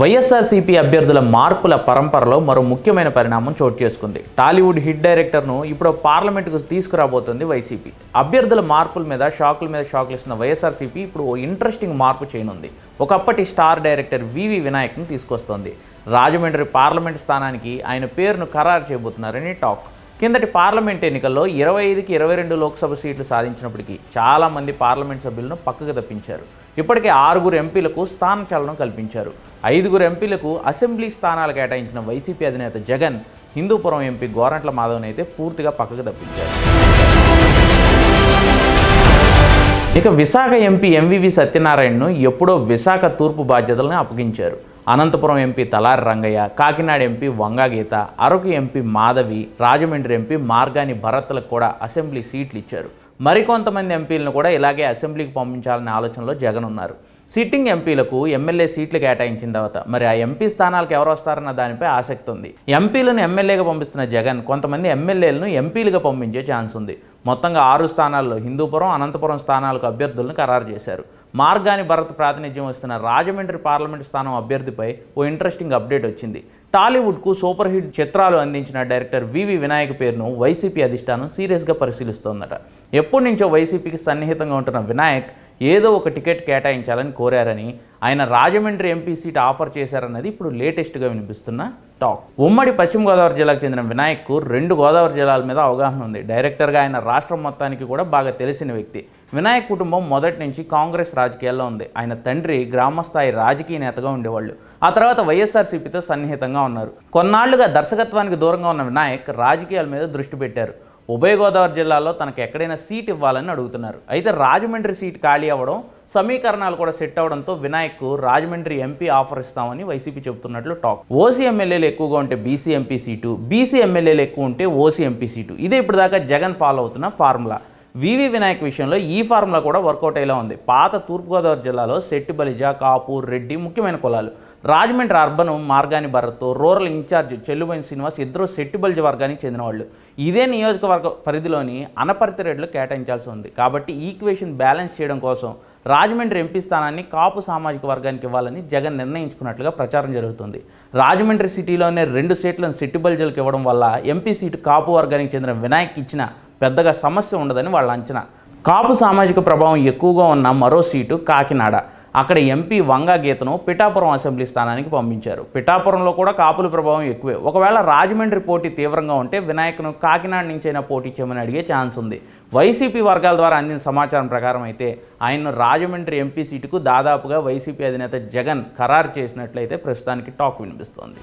వైఎస్ఆర్సీపీ అభ్యర్థుల మార్పుల పరంపరలో మరో ముఖ్యమైన పరిణామం చోటు చేసుకుంది. టాలీవుడ్ హిట్ డైరెక్టర్ను ఇప్పుడు పార్లమెంటుకు తీసుకురాబోతుంది వైసీపీ. అభ్యర్థుల మార్పుల మీద షాకుల మీద షాకులు ఇస్తున్న వైఎస్ఆర్సీపీ ఇప్పుడు ఓ ఇంట్రెస్టింగ్ మార్పు చేయనుంది. ఒకప్పటి స్టార్ డైరెక్టర్ వివి వినాయక్ని తీసుకొస్తోంది. రాజమండ్రి పార్లమెంట్ స్థానానికి ఆయన పేరును ఖరారు చేయబోతున్నారని టాక్. కిందటి పార్లమెంట్ ఎన్నికల్లో ఇరవై ఐదుకి ఇరవై రెండు లోక్సభ సీట్లు సాధించినప్పటికీ చాలామంది పార్లమెంట్ సభ్యులను పక్కకు తప్పించారు. ఇప్పటికే ఆరుగురు ఎంపీలకు స్థానచలనం కల్పించారు. ఐదుగురు ఎంపీలకు అసెంబ్లీ స్థానాలు కేటాయించిన వైసీపీ అధినేత జగన్ హిందూపురం ఎంపీ గోరంట్ల మాధవ్ని అయితే పూర్తిగా పక్కకు తప్పించారు. ఇక విశాఖ ఎంపీ ఎంవివి సత్యనారాయణను ఎప్పుడో విశాఖ తూర్పు బాధ్యతలను అప్పగించారు. Anantapuram MP Talari Rangaiah Kakinada MP Vanga Geetha Araku MP Madhavi Rajahmundry MP Margani భరత్లకు కూడా అసెంబ్లీ సీట్లు ఇచ్చారు. మరికొంతమంది ఎంపీలను కూడా ఇలాగే అసెంబ్లీకి పంపించాలనే ఆలోచనలో జగన్ ఉన్నారు. సిట్టింగ్ ఎంపీలకు ఎమ్మెల్యే సీట్లు కేటాయించిన తర్వాత మరి ఆ ఎంపీ స్థానాలకు ఎవరు వస్తారన్న దానిపై ఆసక్తి ఉంది. ఎంపీలను ఎమ్మెల్యేగా పంపిస్తున్న జగన్ కొంతమంది ఎమ్మెల్యేలను ఎంపీలుగా పంపించే ఛాన్స్ ఉంది. మొత్తంగా ఆరు స్థానాల్లో హిందూపురం అనంతపురం స్థానాలకు అభ్యర్థులను ఖరారు చేశారు. మార్గాని భరత్ ప్రాతినిధ్యం వస్తున్న రాజమండ్రి పార్లమెంట్ స్థానం అభ్యర్థిపై ఓ ఇంట్రెస్టింగ్ అప్డేట్ వచ్చింది. టాలీవుడ్కు సూపర్ హిట్ చిత్రాలు అందించిన డైరెక్టర్ వివి వినాయక్ పేరును వైసీపీ అధిష్టానం సీరియస్గా పరిశీలిస్తోందట. ఎప్పటి నుంచో వైసీపీకి సన్నిహితంగా ఉంటున్న వినాయక్ ఏదో ఒక టికెట్ కేటాయించాలని కోరారని ఆయన రాజమండ్రి ఎంపీ సీట్ ఆఫర్ చేశారన్నది ఇప్పుడు లేటెస్ట్గా వినిపిస్తున్న టాక్. ఉమ్మడి పశ్చిమ గోదావరి జిల్లాకు చెందిన వినాయక్కు రెండు గోదావరి జిల్లాల మీద అవగాహన ఉంది. డైరెక్టర్గా ఆయన రాష్ట్రం మొత్తానికి కూడా బాగా తెలిసిన వ్యక్తి. వినాయక్ కుటుంబం మొదటి నుంచి కాంగ్రెస్ రాజకీయాల్లో ఉంది. ఆయన తండ్రి గ్రామస్థాయి రాజకీయ నేతగా ఉండేవాళ్ళు. ఆ తర్వాత వైఎస్ఆర్సీపీతో సన్నిహితంగా ఉన్నారు. కొన్నాళ్ళుగా దర్శకత్వానికి దూరంగా ఉన్న వినాయక్ రాజకీయాల మీద దృష్టి పెట్టారు. ఉభయ గోదావరి జిల్లాలో తనకు ఎక్కడైనా సీట్ ఇవ్వాలని అడుగుతున్నారు. అయితే రాజమండ్రి సీట్ ఖాళీ అవ్వడం సమీకరణాలు కూడా సెట్ అవడంతో వినాయక్కు రాజమండ్రి ఎంపీ ఆఫర్ ఇస్తామని వైసీపీ చెబుతున్నట్లు టాక్. ఓసీ ఎమ్మెల్యేలు ఎక్కువగా ఉంటే బీసీ ఎంపీ సీటు బీసీ ఎమ్మెల్యేలు ఎక్కువ ఉంటే ఓసీ ఎంపీ సీటు. ఇదే ఇప్పటిదాకా దాకా జగన్ ఫాలో అవుతున్న ఫార్ములా. వివి వినాయక్ విషయంలో ఈ ఫార్ములా కూడా వర్కౌట్ అయ్యేలా ఉంది. పాత తూర్పుగోదావరి జిల్లాలో సెట్టి బలిజ కాపూర్ రెడ్డి ముఖ్యమైన కులాలు. Rajahmundry urban Margani Bharat rural incharge Chelluboina Srinivas ఇద్దరు సెట్టిబల్జి వర్గానికి చెందిన వాళ్ళు ఇదే నియోజకవర్గ పరిధిలోని అనపర్తి రెడ్లు కేటాయించాల్సి ఉంది. కాబట్టి ఈక్వేషన్ బ్యాలెన్స్ చేయడం కోసం రాజమండ్రి ఎంపీ స్థానాన్ని కాపు సామాజిక వర్గానికి ఇవ్వాలని జగన్ నిర్ణయించుకున్నట్లుగా ప్రచారం జరుగుతుంది. రాజమండ్రి సిటీలోనే రెండు సీట్లను శెట్టి ఇవ్వడం వల్ల ఎంపీ సీటు కాపు వర్గానికి చెందిన వినాయక్ ఇచ్చిన పెద్దగా సమస్య ఉండదని వాళ్ళ అంచనా. కాపు సామాజిక ప్రభావం ఎక్కువగా ఉన్న మరో సీటు కాకినాడ. అక్కడ ఎంపీ వంగా గీతను పిఠాపురం అసెంబ్లీ స్థానానికి పంపించారు. పిఠాపురంలో కూడా కాపుల ప్రభావం ఎక్కువే. ఒకవేళ రాజమండ్రి పోటీ తీవ్రంగా ఉంటే వినాయక్ను కాకినాడ నుంచైనా పోటీ చేయమని అడిగే ఛాన్స్ ఉంది. వైసీపీ వర్గాల ద్వారా అందిన సమాచారం ప్రకారం అయితే ఆయన్ను రాజమండ్రి ఎంపీ సీటుకు దాదాపుగా వైసీపీ అధినేత జగన్ ఖరారు చేసినట్లయితే ప్రస్తుతానికి టాక్ వినిపిస్తోంది.